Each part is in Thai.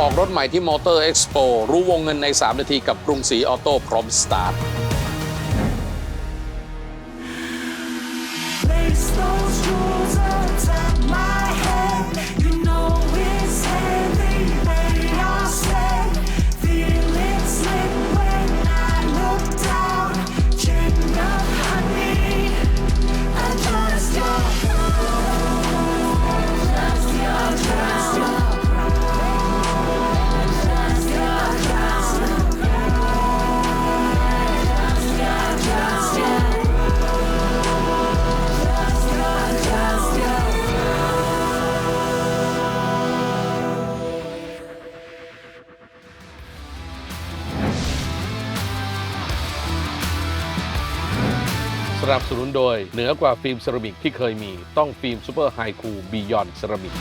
ออกรถใหม่ที่มอเตอร์เอ็กซ์โปรู้วงเงินใน 3 นาทีกับกรุงศรีออโต้พร้อมสตาร์ท นับสนุนโดย เหนือกว่าฟิล์มเซรามิกที่เคยมีต้องฟิล์มซูเปอร์ไฮคูบียอนเซรามิก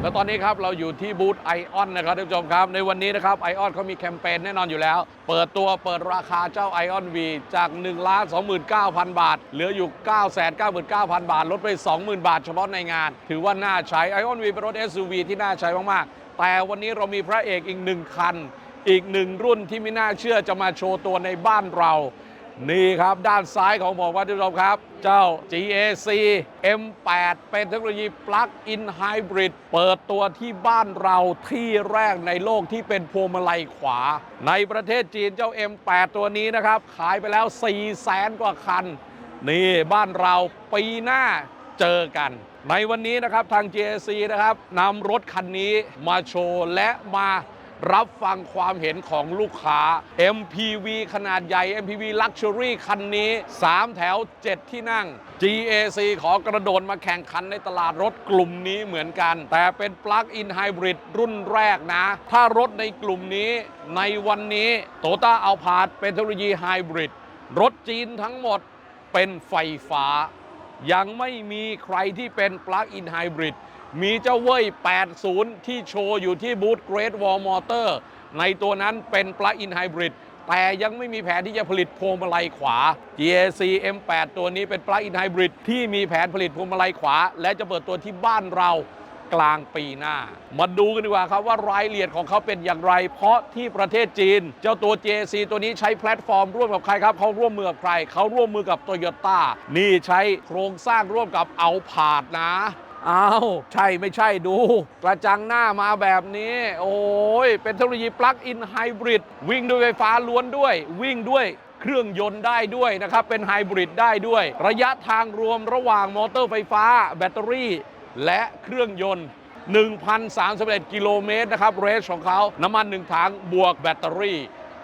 และตอนนี้ครับเราอยู่ที่บูธไอออนนะครับท่านผู้ชมครับ ในวันนี้นะครับไอออนเขามีแคมเปญแน่นอนอยู่แล้ว เปิดตัวเปิดราคาเจ้าไอออนวีจาก1 2 9 0 0 0บาท เหลืออยู่ 9 9 9 0 0 0 บาท ลดไป 20,000 บาทเฉพาะในงาน ถือว่าน่าใช้ไอออนวีเป็นรถ SUV ที่น่าใช้มาก ๆ แต่วันนี้เรามีพระเอกอีกหนึ่งคัน อีกหนึ่งรุ่นที่ไม่น่าเชื่อจะมาโชว์ตัวในบ้านเรา นี่ครับด้านซ้ายของผมครับท่านผู้ชมครับ เจ้า GAC M8 เป็นเทคโนโลยี Plug-in Hybrid เปิดตัวที่บ้านเราที่แรกในโลกที่เป็นพวงมาลัยขวา ในประเทศจีนเจ้า M8 ตัวนี้นะครับ ขายไปแล้ว 4 0 0แสนกว่าคัน นี่บ้านเราปีหน้าเจอกัน ในวันนี้นะครับทาง GAC นะครับนำรถคันนี้มาโชว์และมา รับฟังความเห็นของลูกค้า MPV ขนาดใหญ่ MPV Luxury คันนี้ 3 แถว 7 ที่นั่ง GAC ขอกระโดดมาแข่งขันในตลาดรถกลุ่มนี้เหมือนกัน แต่เป็น Plug-in Hybrid รุ่นแรกนะ ถ้ารถในกลุ่มนี้ในวันนี้โตต้าเอาพาดเป็นเทคโนโลยีไฮบริดรถจีนทั้งหมดเป็นไฟฟ้า ยังไม่มีใครที่เป็นปลั๊กอินไฮบริดมีเจ้าเว่ย 80 ที่โชว์อยู่ที่บูธเกรดวอลมอเตอร์ในตัวนั้นเป็นปลั๊กอินไฮบริดแต่ยังไม่มีแผนที่จะผลิตพวงมาลัยขวา GAC M8 ตัวนี้เป็นปลั๊กอินไฮบริดที่มีแผนผลิตพวงมาลัยขวา และจะเปิดตัวที่บ้านเรา กลางปีหน้า มาดูกันดีกว่าครับว่ารายละเอียดของเขาเป็นอย่างไร เพราะที่ประเทศจีน เจ้าตัว JC ตัวนี้ใช้แพลตฟอร์มร่วมกับใครครับเขาร่วมมือกับใครเขาร่วมมือกับโตโยต้านี่ใช้โครงสร้างร่วมกับเอาผาดนะอ้าวใช่ไม่ใช่ดู กระจังหน้ามาแบบนี้ โอ้ยเป็นเทคโนโลยีปลั๊กอินไฮบริดวิ่งด้วยไฟฟ้าล้วนด้วย วิ่งด้วยเครื่องยนต์ได้ด้วยนะครับ เป็นไฮบริดได้ด้วย ระยะทางรวมระหว่างมอเตอร์ไฟฟ้า แบตเตอรี่ และเครื่องยนต์ 1,031 กิโลเมตรนะครับเรสของเขาน้ำมันหนึ่งถังบวกแบตเตอรี่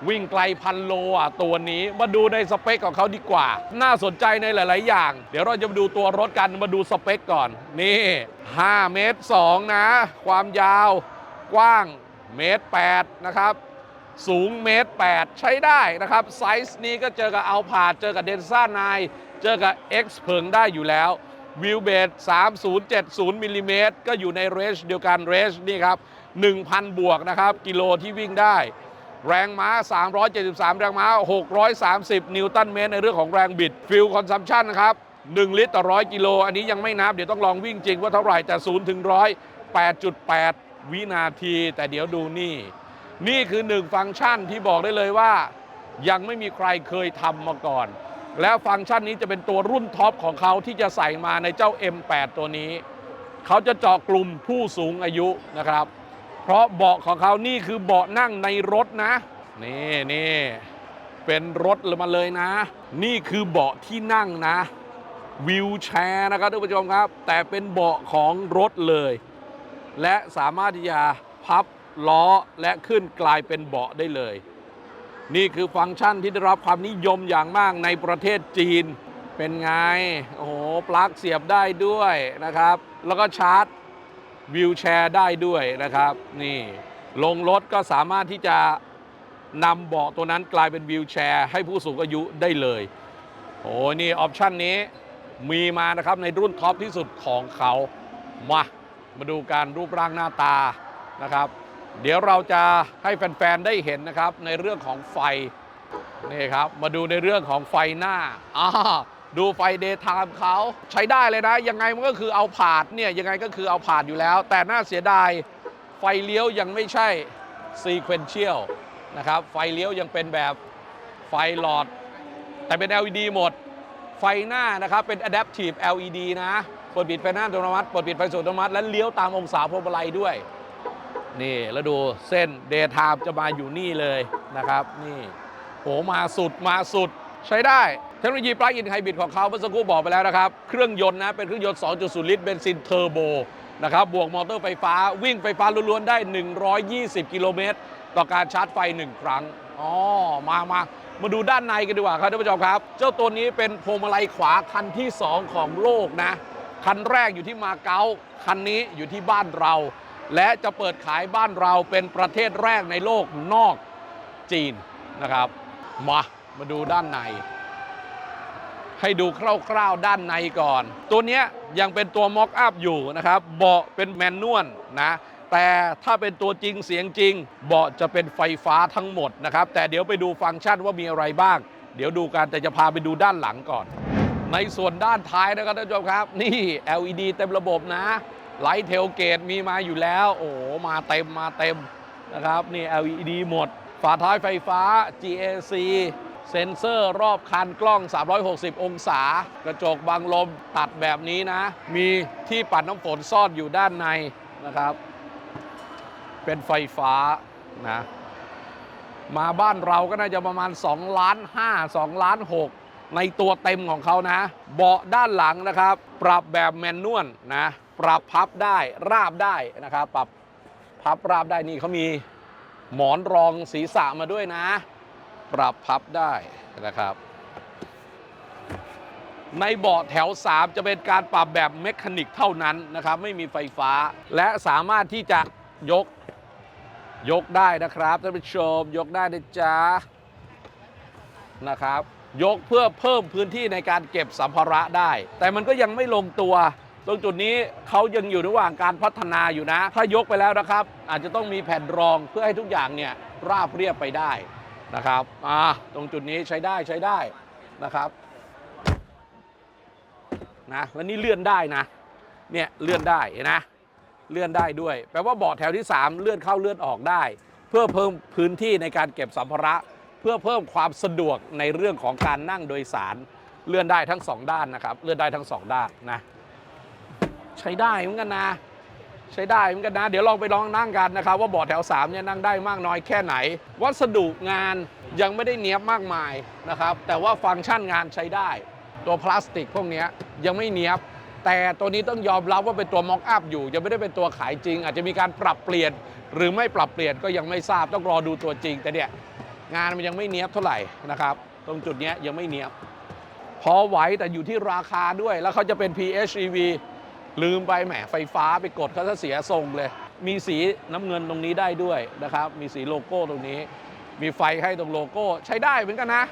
วิ่งไกลพันโลอะตัวนี้มาดูในสเปคของเขาดีกว่า น่าสนใจในหลาย ๆ อย่าง เดี๋ยวเราจะมาดูตัวรถกันมาดูสเปคก่อน นี่ 5 เมตร 2 นะ ความยาวกว้างเมตร 8 นะครับ สูงเมตร 8 ใช้ได้นะครับ ไซส์นี้ก็เจอกับเอาผาดเจอกับเดนซ่านายเจอกับ X เพิงได้อยู่แล้ว วิวเบด3070มิลลิเมตรก็อยู่ในเรนจ์เดียวกันเรนจ์นี่ครับ 1,000 บวกนะครับ กิโลที่วิ่งได้ แรงม้า 373 แรงม้า 630 นิวตันเมตรในเรื่องของแรงบิดฟิลคอนซัมชันนะครับ 1 ลิตรต่อ100กิโล อันนี้ยังไม่นับ เดี๋ยวต้องลองวิ่งจริงว่าเท่าไหร่แต่0ถึง100 8.8 วินาที แต่เดี๋ยวดูนี่ นี่คือหนึ่งฟังก์ชันที่บอกได้เลยว่า ยังไม่มีใครเคยทำมาก่อน แล้วฟังก์ชันนี้จะเป็นตัวรุ่นท็อปของเขาที่จะใส่มาในเจ้า M8 ตัวนี้ เขาจะเจาะกลุ่มผู้สูงอายุนะครับ เพราะเบาะของเขานี่คือเบาะนั่งในรถนะ นี่นี่เป็นรถมาเลยนะ นี่คือเบาะที่นั่งนะวิวแชร์นะครับท่านผู้ชมครับ แต่เป็นเบาะของรถเลย และสามารถที่จะพับล้อและขึ้นกลายเป็นเบาะได้เลย นี่คือฟังก์ชันที่ได้รับความนิยมอย่างมากในประเทศจีน เป็นไง โอ้โห ปลั๊กเสียบได้ด้วยนะครับ แล้วก็ชาร์จวิวแชร์ได้ด้วยนะครับ นี่ ลงรถก็สามารถที่จะนำเบาะตัวนั้นกลายเป็นวิวแชร์ ให้ผู้สูงอายุได้เลย โอ้นี่ออปชันนี้มีมานะครับในรุ่นท็อปที่สุดของเขา มา มาดูการรูปร่างหน้าตานะครับ เดี๋ยวเราจะให้แฟนๆได้เห็นนะครับในเรื่องของไฟนี่ครับ มาดูในเรื่องของไฟหน้าอ่าดูไฟเดย์ไทม์เขาใช้ได้เลยนะ ยังไงมันก็คือเอาผาดเนี่ยยังไงก็คือเอาผาดอยู่แล้ว แต่น่าเสียดายไฟเลี้ยวยังไม่ใช่ sequential นะครับ ไฟเลี้ยวยังเป็นแบบไฟหลอด แต่เป็น LED หมด ไฟหน้านะครับ เป็น adaptive LED นะเปิดปิดไฟหน้าอัตโนมัติเปิดปิดไฟสูตรอัตโนมัติและเลี้ยวตามองศาพวงมาลัยด้วย นี่แล้วดูเส้น daytime จะมาอยู่นี่เลยนะครับนี่โหมาสุดมาสุดใช้ได้เทคโนโลยีปลั๊กอินไฮบริดของเขาเมื่อสักครู่บอกไปแล้วนะครับ เครื่องยนต์นะ เป็นเครื่องยนต์ 2.0 ลิตรเบนซินเทอร์โบนะครับ บวกมอเตอร์ไฟฟ้าวิ่งไฟฟ้าล้วนๆ ได้ 120 กิโลเมตร ต่อการชาร์จไฟ 1 ครั้งอ๋อมามามาดูด้านในกันดีกว่าครับท่านผู้ชมครับ เจ้าตัวนี้เป็นพวงมาลัยขวาคันที่ 2 ของโลกนะ คันแรกอยู่ที่มาเก๊าคันนี้อยู่ที่บ้านเรา และจะเปิดขายบ้านเราเป็นประเทศแรกในโลกนอกจีนนะครับ มามาดูด้านใน ให้ดูคร่าวๆด้านในก่อน ตัวนี้ยยังเป็นตัวม็อกอัพอยู่นะครับ เบาะเป็นแมนนวลนะแต่ถ้าเป็นตัวจริงเสียงจริง เบาะจะเป็นไฟฟ้าทั้งหมดนะครับ แต่เดี๋ยวไปดูฟังก์ชันว่ามีอะไรบ้าง เดี๋ยวดูกันแต่จะพาไปดูด้านหลังก่อน ในส่วนด้านท้ายนะครับท่านผู้ชมครับ นี่ LED เต็มระบบนะ ไลท์เทลเกตมีมาอยู่แล้ว โอ้โหมาเต็มมาเต็มนะครับนี่ LED หมด ฝาท้ายไฟฟ้า GAC เซ็นเซอร์รอบคันกล้อง 360 องศา กระจกบังลมตัดแบบนี้นะ มีที่ปัดน้ำฝนซ่อนอยู่ด้านในนะครับ เป็นไฟฟ้านะมาบ้านเราก็น่าจะประมาณ2ล้าน5 2ล้าน6ในตัวเต็มของเขานะ เบาะด้านหลังนะครับ ปรับแบบแมนนวลนะ ปรับพับได้ราบได้นะครับปรับพับราบได้นี่เขามีหมอนรองศีรษะมาด้วยนะ ปรับพับได้นะครับ ในเบาะแถว 3 จะเป็นการปรับแบบเมคานิกเท่านั้นนะครับ ไม่มีไฟฟ้าและสามารถที่จะยกยกได้นะครับท่านผู้ชมยกได้นะจ๊ะนะครับ ยกเพื่อเพิ่มพื้นที่ในการเก็บสัมภาระได้ แต่มันก็ยังไม่ลงตัว ตรงจุดนี้เขายังอยู่ระหว่างการพัฒนาอยู่นะ ถ้ายกไปแล้วนะครับ อาจจะต้องมีแผ่นรองเพื่อให้ทุกอย่างเนี่ยราบเรียบไปได้นะครับอ่าตรงจุดนี้ใช้ได้ใช้ได้นะครับนะแล้วนี่เลื่อนได้นะเนี่ยเลื่อนได้เห็นนะเลื่อนได้ด้วย แปลว่าเบาะแถวที่ 3 เลื่อนเข้าเลื่อนออกได้ เพื่อเพิ่มพื้นที่ในการเก็บสัมภาระ เพื่อเพิ่มความสะดวกในเรื่องของการนั่งโดยสาร เลื่อนได้ทั้ง 2 ด้านนะครับ เลื่อนได้ทั้ง 2 ด้านนะ ใช้ได้เหมือนกันนะ ใช้ได้เหมือนกันนะ เดี๋ยวลองไปลองนั่งกันนะครับ ว่าเบาะแถว3เนี่ยนั่งได้มากน้อยแค่ไหน วัสดุงานยังไม่ได้เนี้ยบมากมายนะครับ แต่ว่าฟังก์ชันงานใช้ได้ ตัวพลาสติกพวกนี้ยังไม่เนี้ยบแต่ตัวนี้ต้องยอมรับว่าเป็นตัวม็อกอัพอยู่ ยังไม่ได้เป็นตัวขายจริง อาจจะมีการปรับเปลี่ยน หรือไม่ปรับเปลี่ยนก็ยังไม่ทราบต้องรอดูตัวจริง แต่เนี่ยงานมันยังไม่เนี้ยบเท่าไหร่นะครับ ตรงจุดเนี้ยยังไม่เนี้ยบพอไหวแต่อยู่ที่ราคาด้วยแล้วเขาจะเป็น PHEV ลืมไปแหมไฟฟ้าไปกดเขาจะเสียทรงเลย มีสีน้ำเงินตรงนี้ได้ด้วยนะครับ มีสีโลโก้ตรงนี้ มีไฟให้ตรงโลโก้ใช้ได้เหมือนกันนะ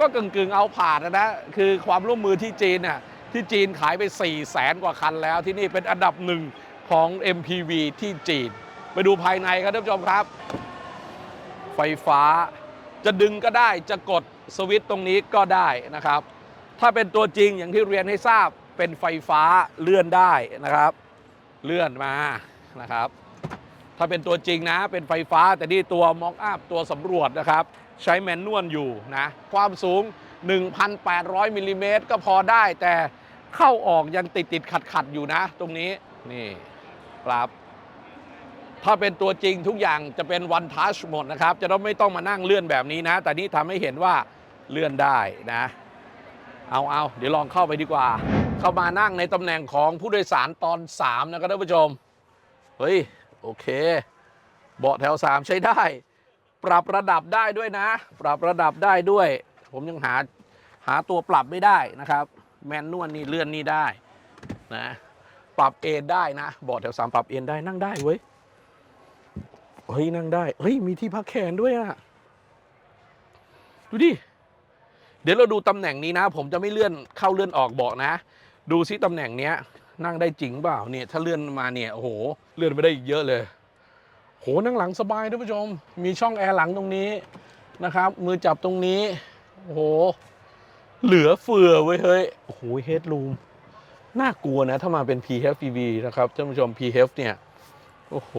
ก็กึ่งกึ่งๆเอาผ่านนะนะ คือความร่วมมือที่จีนน่ะที่จีนขายไป 4 0 0แสนกว่าคันแล้ว ที่นี่เป็นอันดับหนึ่งของ MPV ที่จีน ไปดูภายในครับท่านผู้ชมครับ ไฟฟ้าจะดึงก็ได้จะกดสวิตช์ตรงนี้ก็ได้นะครับ ถ้าเป็นตัวจริงอย่างที่เรียนให้ทราบ เป็นไฟฟ้าเลื่อนได้นะครับ เลื่อนมานะครับ ถ้าเป็นตัวจริงนะ เป็นไฟฟ้าแต่นี่ตัวมอกอัพตัวสำรวจนะครับ ใช้แมนนวลอยู่นะ ความสูง 1,800มิลลิเมตรก็พอได้แต่เข้าออกยังติดติดขัดขัดอยู่นะ ตรงนี้นี่ครับ ถ้าเป็นตัวจริงทุกอย่างจะเป็นวันทัชหมดนะครับ จะต้องไม่ต้องมานั่งเลื่อนแบบนี้นะ แต่นี่ทำให้เห็นว่าเลื่อนได้นะ เอาเอาเดี๋ยวลองเข้าไปดีกว่า เข้ามานั่งในตำแหน่งของผู้โดยสารตอน 3 นะครับท่านผู้ชม เฮ้ย โอเค เบาะแถว 3 ใช้ได้ ปรับระดับได้ด้วยนะ ปรับระดับได้ด้วย ผมยังหาหาตัวปรับไม่ได้นะครับ แมนนวลนี่เลื่อนนี่ได้นะปรับเอนได้นะเบาะแถว 3 ปรับเอนได้นั่งได้เว้ยเฮ้ยนั่งได้เฮ้ยมีที่พักแขนด้วยอะดูดิเดี๋ยวเราดูตำแหน่งนี้นะ ผมจะไม่เลื่อนเข้าเลื่อนออกเบาะนะ ดูซิตำแหน่งเนี้ย นั่งได้จริงเปล่าเนี่ยถ้าเลื่อนมาเนี่ยโอ้โห เลื่อนไปได้อีกเยอะเลยโหนั่งหลังสบายท่านผู้ชม มีช่องแอร์หลังตรงนี้นะครับ มือจับตรงนี้โอ้โห เหลือเฟือเว้ยเฮ้ยโอ้โหเฮดรูมน่ากลัวนะ ถ้ามาเป็น PHEV นะครับท่านผู้ชม PHEV เนี่ย โอ้โห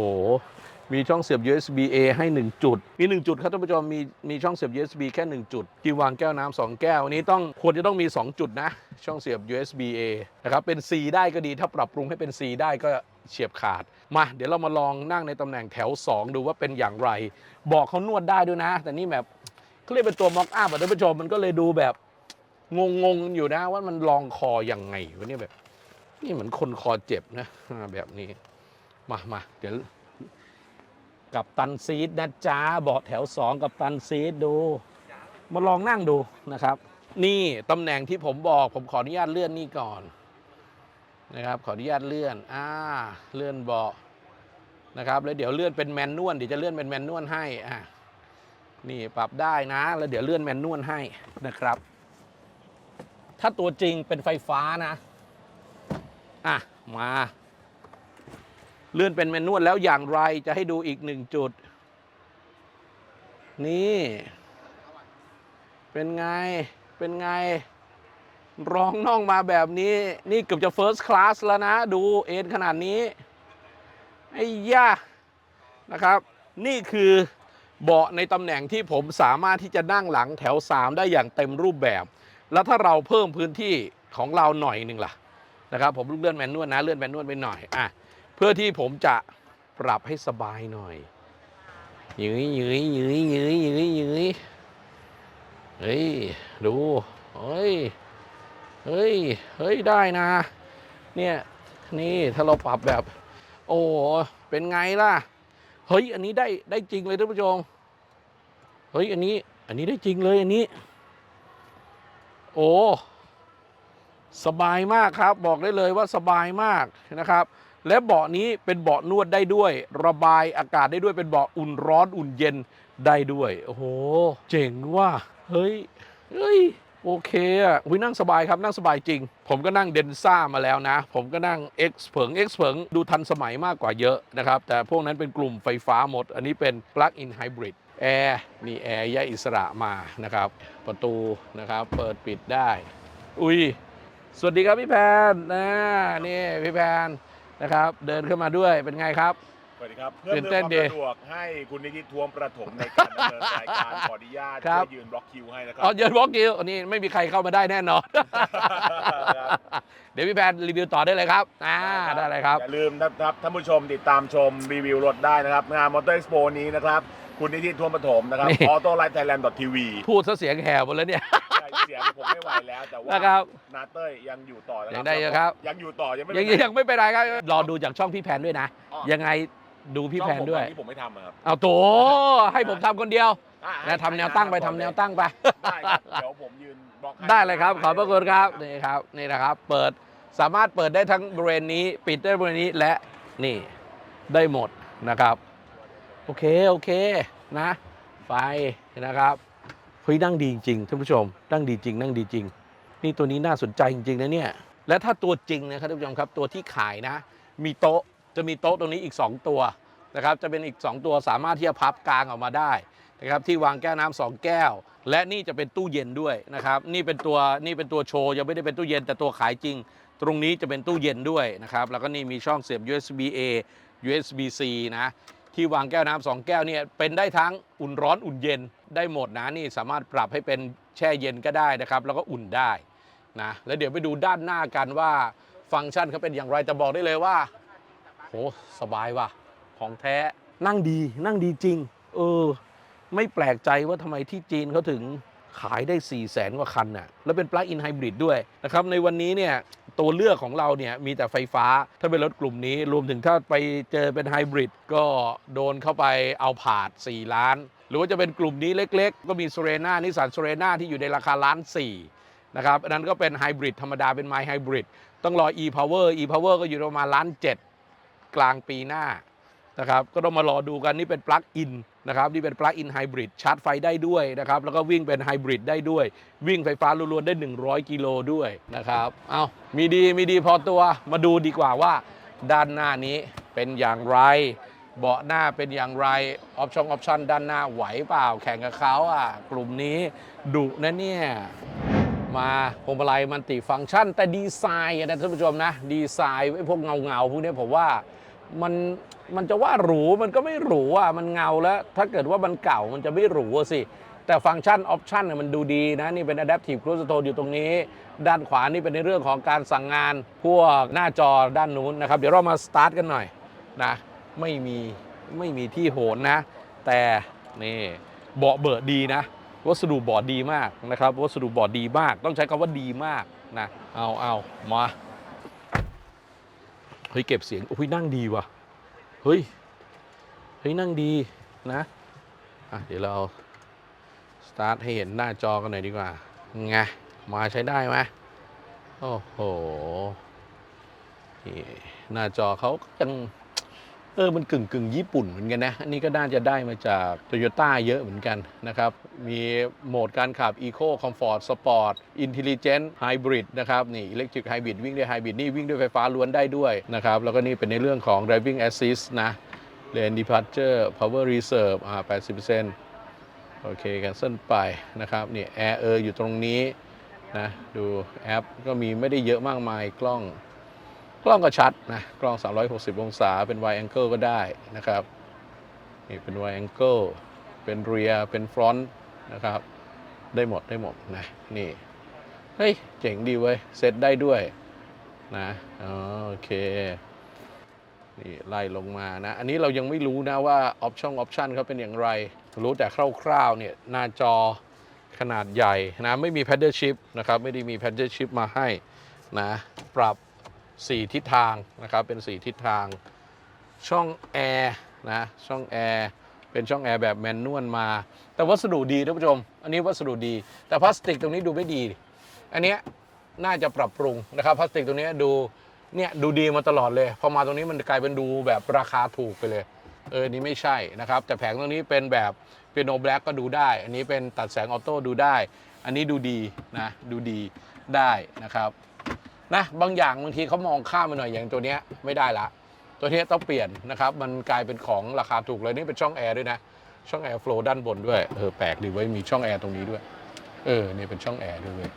มีช่องเสียบ USB A ให้ 1 จุด มี 1 จุดครับท่านผู้ชมมีมีช่องเสียบ USB แค่ 1 จุดที่วางแก้วน้ำสองแก้วอันนี้ต้องควรจะต้องมี 2 จุดนะ ช่องเสียบ USB A นะครับเป็น C ได้ก็ดีถ้าปรับปรุงให้เป็น C ได้ก็เฉียบขาด มาเดี๋ยวเรามาลองนั่งในตำแหน่งแถว 2 ดูว่าเป็นอย่างไร บอกเขานวดได้ด้วยนะ แต่นี่แบบเขาเรียกเป็นตัวม็อกอัพอะท่านผู้ชมมันก็เลยดูแบบงงๆอยู่นะว่ามันลองคออยังไงวะเนี่ยแบบ นี่เหมือนคนคอเจ็บนะแบบนี้ มามาเดี๋ยว กับตันซีดนะจ๊ะเบาะแถว 2 กับตันซีดดู มาลองนั่งดูนะครับ นี่ตำแหน่งที่ผมบอก ผมขออนุญาตเลื่อนนี่ก่อนนะครับ ขออนุญาตเลื่อนอ่าเลื่อนเบาะนะครับ แล้วเดี๋ยวเลื่อนเป็นแมนนวลเดี๋ยวจะเลื่อนเป็นแมนนวลให้อ่านี่ปรับได้นะ แล้วเดี๋ยวเลื่อนแมนนวลให้นะครับ ถ้าตัวจริงเป็นไฟฟ้านะ อะ มา เลื่อนเป็นแมนนวลแล้วอย่างไรจะให้ดูอีกหนึ่งจุด นี่ เป็นไง เป็นไง ร้องน่องมาแบบนี้ นี่เกือบจะ First Class แล้วนะ ดูเอ็นขนาดนี้ ไอ้ย่านะครับ นี่คือเบาะในตำแหน่งที่ผมสามารถที่จะนั่งหลังแถว 3 ได้อย่างเต็มรูปแบบ แล้วถ้าเราเพิ่มพื้นที่ของเราหน่อยหนึ่งล่ะนะครับ ผมเลื่อนแมนนวลนะ เลื่อนแมนนวลไปหน่อย อะ พื่อที่ผมจะปรับให้สบายหน่อยยื้ยยื้ยยื้ยยื้ยยื้ยยื้ยเฮ้ย ดูเฮ้ย เฮ้ย เฮ้ย ได้นะ เนี่ย นี่ถ้าเราปรับแบบ โอ้ เป็นไงล่ะ เฮ้ย อันนี้ได้ ได้จริงเลยท่านผู้ชม เฮ้ย อันนี้ อันนี้ได้จริงเลยอันนี้ โอ้ สบายมากครับ บอกได้เลยว่าสบายมากนะครับ และเบาะนี้เป็นเบาะนวดได้ด้วย ระบายอากาศได้ด้วยเป็นเบาะอุ่นร้อนอุ่นเย็นได้ด้วย โอ้โห เจ๋งว่าเฮ้ยเฮ้ยโอเคอะอุ้ยนั่งสบายครับนั่งสบายจริง ผมก็นั่งเดนซ่ามาแล้วนะ ผมก็นั่ง X เผิง X เผิงดูทันสมัยมากกว่าเยอะนะครับ แต่พวกนั้นเป็นกลุ่มไฟฟ้าหมด อันนี้เป็น Plug-in Hybrid แอร์มีแอร์แยกอิสระมานะครับ ประตูนะครับเปิดปิดได้ อุ้ยสวัสดีครับพี่แพนนะนี่พี่แพน นะครับ เดินขึ้นมาด้วยเป็นไงครับ สวัสดีครับ เพื่อตื่เพิ่นมเต้คนวามดีสะดวกให้คุณนิติทวมประถมในการดำเนินรายการขออนุญาตครับช่วยยืนบล็อกคิวให้นะครัอ๋อเยินวอล์กกิวอันนี้ไม่มีใครเข้ามาได้แน่นอนเดี๋ยวพี่แพนรีวิวต่อได้เลยครับอ่าได้เลยครับ อย่าลืมนะครับท่านผู้ชมติดตามชมรีวิวรถได้นะครับ งานมอเตอร์ e ์ p โนี้นะครับ คุณนิติทวมประถมนะครับนี่ ออโต้ไลท์ไทยแลนด์ทีวีพูดซะเสียงแหบหมดแล้วเนี่ย เสียงผมไม่ไหวแล้วแต่ว่านะครับ นาเต้ยยังอยู่ต่อนะครัยังได้อยู่ครับ ยังอยู่ต่อยังไม่ยังไปไหนยังไม่เป็นไรครับรอดูจากช่องพี่แพนด้วยนะ อ๋อยังไงดูพี่แพนด้วย ช่องผมอันนี้ผมไม่ทำอะครับเอาโถให้ผมทำคนเดียวอะนะทำแนวตั้งไปทำแนวตั้งไป ได้ครับเดี๋ยวผมยืนบล็อกให้ได้เลยครับขอบพระคุณครับนี่ครับนี่นะครับ เปิดสามารถเปิดได้ทั้งบริเวณนี้ ปิดได้บริเวณนี้และนี่ได้หมดนะครับ โอเคโอเคนะ ไฟนะครับ เฮ้ยนั่งดีจริงท่านผู้ชม นั่งดีจริง นั่งดีจริง นี่ตัวนี้น่าสนใจจริงๆนะเนี่ย และถ้าตัวจริงนะครับท่านผู้ชมครับตัวที่ขายนะ มีโต๊ะจะมีโต๊ะตรงนี้อีก 2 ตัวนะครับจะเป็นอีก 2 ตัวสามารถที่จะพับกลางออกมาได้นะครับที่วางแก้วน้ำสองแก้ว และนี่จะเป็นตู้เย็นด้วยนะครับนี่เป็นตัวนี่เป็นตัวโชว์ยังไม่ได้เป็นตู้เย็นแต่ตัวขายจริง ตรงนี้จะเป็นตู้เย็นด้วยนะครับแล้วก็นี่มีช่องเสียบ USB A USB C นะ ที่วางแก้วน้ำสองแก้วเนี่ยเป็นได้ทั้งอุ่นร้อนอุ่นเย็นได้หมดนะนี่สามารถปรับให้เป็นแช่เย็นก็ได้นะครับแล้วก็อุ่นได้นะแล้วเดี๋ยวไปดูด้านหน้ากันว่าฟังก์ชันเขาเป็นอย่างไรแต่บอกได้เลยว่าโหสบายว่ะของแท้นั่งดีนั่งดีจริง เออ ไม่แปลกใจว่าทำไมที่จีนเขาถึงขายได้ 4 0 0แสนกว่าคันน่ะ แล้วเป็น plug-in hybrid ด้วยนะครับ ในวันนี้เนี่ย ตัวเลือกของเราเนี่ยมีแต่ไฟฟ้า ถ้าเป็นรถกลุ่มนี้ รวมถึงถ้าไปเจอเป็นไฮบริดก็โดนเข้าไปเอาผาด 4 ล้าน หรือว่าจะเป็นกลุ่มนี้เล็กๆ ก็มี s เรนานิสสัน s เรนาที่อยู่ในราคาล้าน4นะครับอันนั้นก็เป็นไฮบริดธรรมดาเป็นไม h ไฮบริดต้องรอ e power e power ก็อยู่ประมาณล้าน7กลางปีหน้า นะครับก็ต้องมารอดูกันนี่เป็นปลั๊กอินนะครับนี่เป็นปลั๊กอินไฮบริดชาร์จไฟได้ด้วยนะครับแล้วก็วิ่งเป็นไฮบริดได้ด้วย วิ่งไฟฟ้าล้วนๆได้ 100 กิโลด้วยนะครับเอามีดีมีดีพอตัวมาดูดีกว่าว่า ด้านหน้านี้เป็นอย่างไร เบาะหน้าเป็นอย่างไรออปชั่นออปชั่นด้านหน้าไหวเปล่า แข่งกับเขาอะกลุ่มนี้ดุนะเนี่ยมาพวงมาลัยมันติฟังก์ชัน แต่ดีไซน์นะท่านผู้ชมนะดีไซน์ไอ้พวกเงาเงาๆพวกนี้ผมว่ามัน มันจะว่าหรูมันก็ไม่หรูอะมันเงาแล้ว ถ้าเกิดว่ามันเก่ามันจะไม่หรูอะสิ แต่ฟังก์ชันออปชันมันดูดีนะ นี่เป็น Adaptive Cruise Control อยู่ตรงนี้ ด้านขวานี่เป็นในเรื่องของการสั่งงานพวกหน้าจอด้านนู้นนะครับ เดี๋ยวเรามาสตาร์ทกันหน่อยนะไม่มีไม่มีที่โหนนะ แต่นี่เบาะเบิดดีนะ วัสดุเบาะดีมากนะครับ วัสดุเบาะดีมาก ต้องใช้คำว่าดีมากนะเอาเอามาเฮ้ยเก็บเสียงโอ้ยนั่งดีว่ะ เฮ้ย เฮ้ยนั่งดีนะอะเดี๋ยวเราสตาร์ทให้เห็นหน้าจอกันหน่อยดีกว่าไงมาใช้ได้ไหมโอ้โหนี่หน้าจอเขาก็ยัง เออมันกึ่งกึ่งญี่ปุ่นเหมือนกันนะ อันนี้ก็น่าจะได้มาจาก Toyota เยอะเหมือนกันนะครับ มีโหมดการขับ Eco Comfort Sport Intelligent Hybrid นะครับนี่ Electric Hybrid วิ่งด้วย Hybrid นี่วิ่งด้วยไฟฟ้าล้วนได้ด้วยนะครับ แล้วก็นี่เป็นในเรื่องของ Driving Assist นะ Lane Departure Power Reserve อ่า80%โอเคแคนเซิลไปนะครับนี่แอร์เอออยู่ตรงนี้นะดูแอปก็มีไม่ได้เยอะมากมายกล้อง กล้องก็ชัดนะกล้อง 360 องศาเป็น wide angle ก็ได้นะครับนี่เป็น wide angle เป็น rear เป็น front นะครับ ได้หมดได้หมดนะนี่เฮ้ยเจ๋งดีเว้ยเซตได้ด้วยนะโอเคนี่ไล่ลงมานะ อันนี้เรายังไม่รู้นะว่าออปชั่นออปชันเขาเป็นอย่างไร รู้แต่คร่าวๆเนี่ยหน้าจอขนาดใหญ่นะ ไม่มี paddle shift นะครับ ไม่ได้มี paddle shift มาให้นะ ปรับ 4 ทิศทางนะครับเป็น 4 ทิศทาง ช่องแอร์นะช่องแอร์เป็นช่องแอร์แบบแมนนวลมา แต่วัสดุดีท่านผู้ชม อันนี้วัสดุดี แต่พลาสติกตรงนี้ดูไม่ดี อันเนี้ยน่าจะปรับปรุงนะครับพลาสติกตรงนี้ดูเนี่ยดูดีมาตลอดเลย พอมาตรงนี้มันกลายเป็นดูแบบราคาถูกไปเลย เออนี่ไม่ใช่นะครับ แต่แผงตรงนี้เป็นแบบเปียโนแบล็กก็ดูได้ อันนี้เป็นตัดแสงออโต้ดูได้ อันนี้ดูดีนะดูดีได้นะครับ นะบางอย่างบางทีเขามองข้ามไปหน่อยอย่างตัวเนี้ยไม่ได้ละ ตัวเนี้ยต้องเปลี่ยนนะครับ มันกลายเป็นของราคาถูกเลยนี่เป็นช่องแอร์ด้วยนะ ช่องแอร์โฟลด้านบนด้วยเออแปลกดีไว้มีช่องแอร์ตรงนี้ด้วย เออนี่เป็นช่องแอร์ด้วย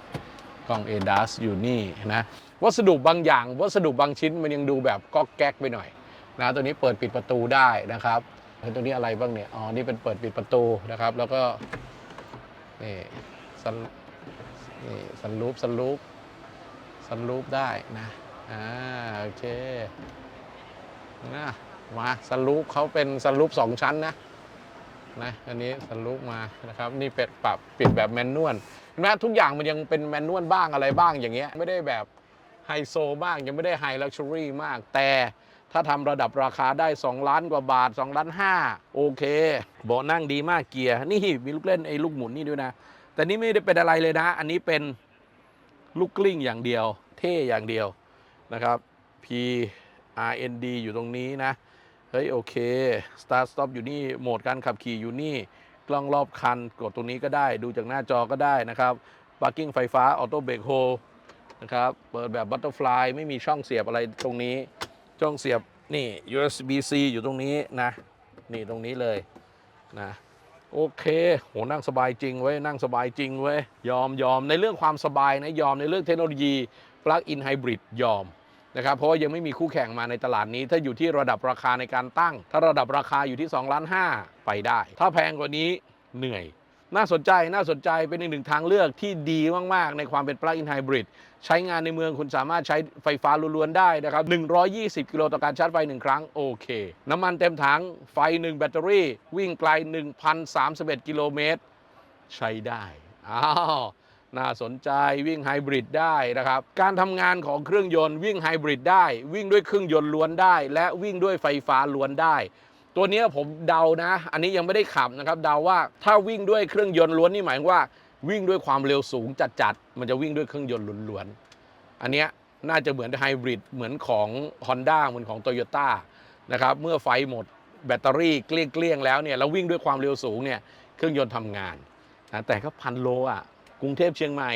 กล้อง ADAS อยู่นี่นะวัสดุบางอย่าง วัสดุบางชิ้นมันยังดูแบบก๊อกแก๊กไปหน่อยนะตัวนี้เปิดปิดประตูได้นะครับเฮ้ยตัวนี้อะไรบ้างเนี่ยอ๋อนี่เป็นเปิดปิดประตูนะครับ แล้วก็นี่สันนี่สันลูปสันลูป สันลูปได้นะอ่าโอเคนะมาสันลูปเขาเป็นสันลูปสองชั้นนะนะอันนี้สันลูปมานะครับนี่เป็ดปรับปิดแบบแมนนวลเห็นไหมทุกอย่างมันยังเป็นแมนนวลบ้างอะไรบ้างอย่างเงี้ยไม่ได้แบบไฮโซมากยังไม่ได้ไฮลักชัวรี่มาก แต่ถ้าทำระดับราคาได้ 2 ล้านกว่าบาท 2 ล้าน5โอเคเบาะนั่งดีมากเกียร์ นี่มีลูกเล่นไอ้ลูกหมุนนี่ด้วยนะ แต่นี่ไม่ได้เป็นอะไรเลยนะ อันนี้เป็น ลูกกลิ้งอย่างเดียว เท่อย่างเดียวนะครับ P R N D อยู่ตรงนี้นะ เฮ้ยโอเค Start Stop อยู่นี่ โหมดการขับขี่อยู่นี่ กล้องรอบคันกดตรงนี้ก็ได้ ดูจากหน้าจอก็ได้นะครับ Parking ไฟฟ้า Auto Brake Hold นะครับ เปิดแบบ Butterfly ไม่มีช่องเสียบอะไรตรงนี้ช่องเสียบนี่ USB C อยู่ตรงนี้นะ นี่ตรงนี้เลยนะ โอเคโหนั่งสบายจริงเว้ยนั่งสบายจริงเว้ยยอมยอมในเรื่องความสบายนะยอมในเรื่องเทคโนโลยี Plug-in Hybrid ยอมนะครับเพราะว่ายังไม่มีคู่แข่งมาในตลาดนี้ ถ้าอยู่ที่ระดับราคาในการตั้ง ถ้าระดับราคาอยู่ที่2ล้าน5ไปได้ ถ้าแพงกว่านี้เหนื่อย น่าสนใจน่าสนใจเป็นอีกหนึ่งทางเลือกที่ดีมาก ๆ ในความเป็น Plug-in Hybrid ใช้งานในเมืองคุณสามารถใช้ไฟฟ้าล้วน ๆ ได้นะครับ 120 กิโลต่อการชาร์จไฟ 1 ครั้ง โอเค น้ำมันเต็มถังไฟ 1 แบตเตอรี่ วิ่งไกล 1,031 กิโลเมตร ใช้ได้ อ้าวน่าสนใจวิ่งไฮบริดได้นะครับ การทำงานของเครื่องยนต์วิ่งไฮบริดได้ วิ่งด้วยเครื่องยนต์ล้วนได้ และวิ่งด้วยไฟฟ้าล้วนได้ ตัวนี้ผมเดานะ อันนี้ยังไม่ได้ขับนะครับ เดาว่าถ้าวิ่งด้วยเครื่องยนต์ล้วนนี่หมายว่าวิ่งด้วยความเร็วสูงจัดๆ มันจะวิ่งด้วยเครื่องยนต์ล้วนๆ อันนี้น่าจะเหมือนไฮบริดเหมือนของ Honda เหมือนของ Toyota นะครับ เมื่อไฟหมดแบตเตอรี่เกลี้ยงๆ แล้วเนี่ยแล้ววิ่งด้วยความเร็วสูงเนี่ยเครื่องยนต์ทำงานนะแต่ก็พันโลอะกรุงเทพเชียงใหม่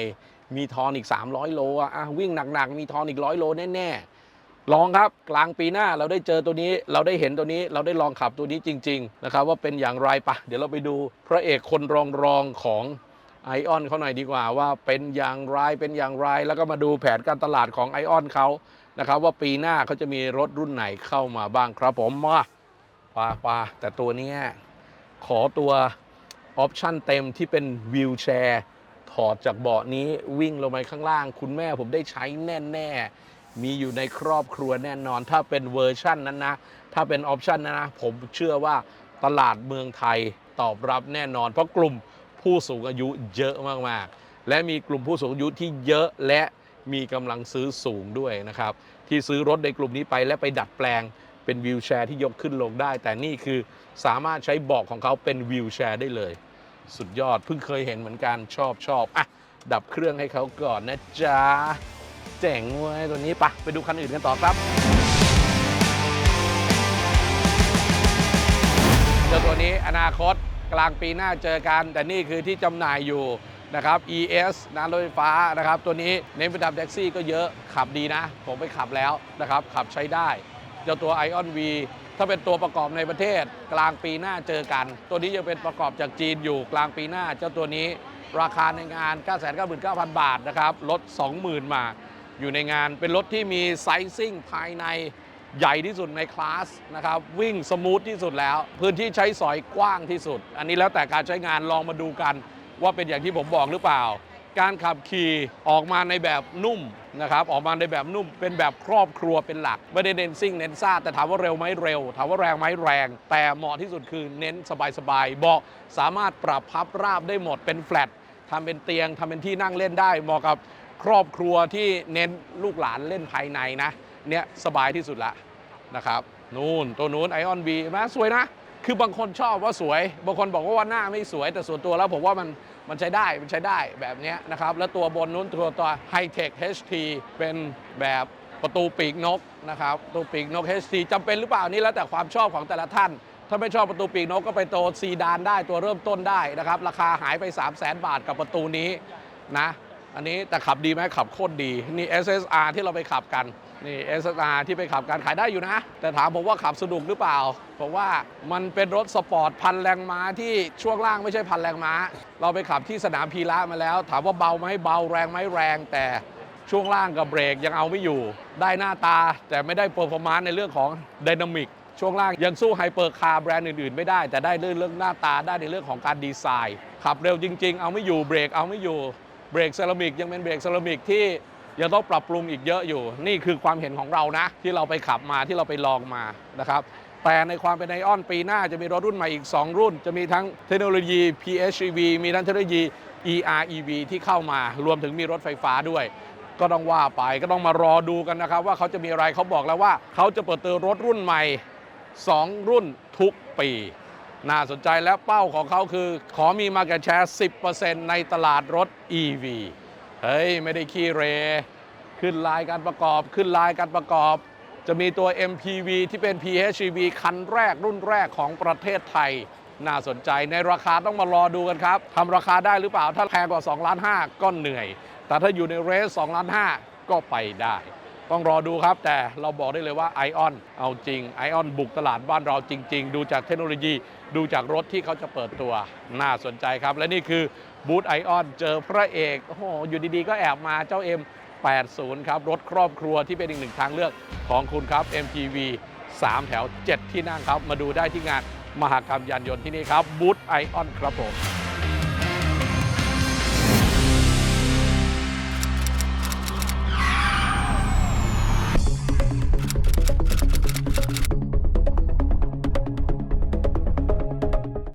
มีทอนอีก 300 โลอะอะวิ่งหนักๆ มีทอนอีกร้อยโลแน่ๆ ลองครับกลางปีหน้าเราได้เจอตัวนี้ เราได้เห็นตัวนี้เราได้ลองขับตัวนี้จริง ๆ นะครับ ว่าเป็นอย่างไรปะเดี๋ยวเราไปดูพระเอกคนรองรองของไอออนเขาหน่อยดีกว่าว่าเป็นอย่างไรเป็นอย่างไร แล้วก็มาดูแผนการตลาดของไอออนเขานะครับว่าปีหน้าเขาจะมีรถรุ่นไหนเข้ามาบ้างครับผมมาปาปาแต่ตัวนี้ขอตัวออปชั่นเต็มที่เป็นวิวแชร์ถอดจากเบาะนี้วิ่งลงไปข้างล่าง คุณแม่ผมได้ใช้แน่แน่ๆ มีอยู่ในครอบครัวแน่นอน ถ้าเป็นเวอร์ชั่นนั้นนะ ถ้าเป็นออปชั่นนั้นนะ ผมเชื่อว่าตลาดเมืองไทยตอบรับแน่นอน เพราะกลุ่มผู้สูงอายุเยอะมากๆ และมีกลุ่มผู้สูงอายุที่เยอะและมีกำลังซื้อสูงด้วยนะครับ ที่ซื้อรถในกลุ่มนี้ไปและไปดัดแปลงเป็นวิวแชร์ที่ยกขึ้นลงได้ แต่นี่คือสามารถใช้บาะของเขาเป็นวิวแชร์ได้เลย สุดยอดเพิ่งเคยเห็นเหมือนกันชอบชอบอะดับเครื่องให้เขาก่อนนะจ๊ะ เจ๋งเว้ยตัวนี้ปะไปดูคันอื่นกันต่อครับเจ้าตัวนี้อนาคตกลางปีหน้าเจอกันแต่นี่คือที่จำหน่ายอยู่นะครับ ES นะรถไฟฟ้านะครับ ตัวนี้เน้นไปทำแท็กซี่ก็เยอะขับดีนะ ผมไปขับแล้วนะครับ ขับใช้ได้ เจ้าตัว Ion V ถ้าเป็นตัวประกอบในประเทศ กลางปีหน้าเจอกัน ตัวนี้ยังเป็นประกอบจากจีนอยู่กลางปีหน้า เจ้าตัวนี้ราคาในงาน 999,000 บาทนะครับลด 20,000 มา อยู่ในงานเป็นรถที่มีไซซิ่งภายในใหญ่ที่สุดในคลาสนะครับวิ่งสมูทที่สุดแล้ว พื้นที่ใช้สอยกว้างที่สุด อันนี้แล้วแต่การใช้งานลองมาดูกัน ว่าเป็นอย่างที่ผมบอกหรือเปล่า การขับขี่ออกมาในแบบนุ่มนะครับออกมาในแบบนุ่ม เป็นแบบครอบครัวเป็นหลัก ไม่ได้เน้นซิ่งเน้นซ่าแต่ถามว่าเร็วไหมเร็ว ถามว่าแรงไหมแรง แต่เหมาะที่สุดคือเน้นสบายๆเบาะสามารถปรับพับราบได้หมดเป็นแฟลตทำเป็นเตียงทำเป็นที่นั่งเล่นได้เหมาะกับ ครอบครัวที่เน้นลูกหลานเล่นภายในนะ เนี่ยสบายที่สุดละนะครับนู่นตัวนู้นไอออนบีนะสวยนะ คือบางคนชอบว่าสวย บางคนบอกว่าว่าหน้าไม่สวย แต่ส่วนตัวแล้วผมว่ามันมันใช้ได้ มันใช้ได้แบบนี้นะครับ แล้วตัวบนนู้นตัวตัว High Tech HT เป็นแบบประตูปีกนกนะครับประตูปีกนก HT จำเป็นหรือเปล่านี่แล้วแต่ความชอบของแต่ละท่าน ถ้าไม่ชอบประตูปีกนกก็ไปตัวซีดานได้ตัวเริ่มต้นได้นะครับ ราคาหายไป 3 0 0 0 0 0 บาทกับประตูนี้นะ อันนี้แต่ขับดีไหมขับโคตรดี นี่ SSR ที่เราไปขับกัน นี่ SSR ที่ไปขับกันขายได้อยู่นะ แต่ถามผมว่าขับสนุกหรือเปล่าผมว่ามันเป็นรถสปอร์ตพันแรงม้าที่ช่วงล่างไม่ใช่พันแรงม้า เราไปขับที่สนามพีระมาแล้ว ถามว่าเบาไหมเบาแรงไหมแรง แต่ช่วงล่างกับเบรกยังเอาไม่อยู่ ได้หน้าตาแต่ไม่ได้เปอร์ฟอร์มานซ์ในเรื่องของไดนามิกช่วงล่างยังสู้ไฮเปอร์คาร์แบรนด์อื่นๆ ไม่ได้ แต่ได้เรื่องเรื่องหน้าตาได้ในเรื่องของการดีไซน์ ขับเร็วจริง ๆ เอาไม่อยู่เบรกเอาไม่อยู่ เบรกเซรามิกยังเป็นเบรกเซรามิกที่ยังต้องปรับปรุงอีกเยอะอยู่ นี่คือความเห็นของเรานะ ที่เราไปขับมาที่เราไปลองมานะครับแต่ในความเป็นไอออนปีหน้าจะมีรถรุ่นใหม่อีก 2 รุ่น จะมีทั้งเทคโนโลยี PHEV มีทั้งเทคโนโลยี EREV ที่เข้ามารวมถึงมีรถไฟฟ้าด้วย ก็ต้องว่าไปก็ต้องมารอดูกันนะครับ ว่าเขาจะมีอะไรเขาบอกแล้วว่า เขาจะเปิดตัวรถรุ่นใหม่ 2 รุ่นทุกปี น่าสนใจและเป้าของเขาคือ ขอมีมาแกแชร์10%ในตลาดรถ EV เฮ้ย ไม่ได้ขี้เร ขึ้นลายการประกอบ ขึ้นลายการประกอบ จะมีตัว MPV ที่เป็น PHEV คันแรกรุ่นแรกของประเทศไทย น่าสนใจในราคาต้องมารอดูกันครับทำราคาได้หรือเปล่า ถ้าแพงกว่า2ล้าน5ก็เหนื่อย แต่ถ้าอยู่ในเรส2ล้าน5ก็ไปได้ ต้องรอดูครับ แต่เราบอกได้เลยว่า Ion เอาจริง Ion บุกตลาดบ้านเราจริง ๆ ดูจากเทคโนโลยี ดูจากรถที่เขาจะเปิดตัวน่าสนใจครับ และนี่คือบูธ Ion เจอพระเอกโอ้โหอยู่ดีๆ ก็แอบมาเจ้า M80 ครับรถครอบครัวที่เป็นอีกหนึ่งทางเลือกของคุณครับ MPV 3 แถว 7 ที่นั่งครับ มาดูได้ที่งานมหกรรมยานยนต์ที่นี่ครับบูธ Ion ครับผม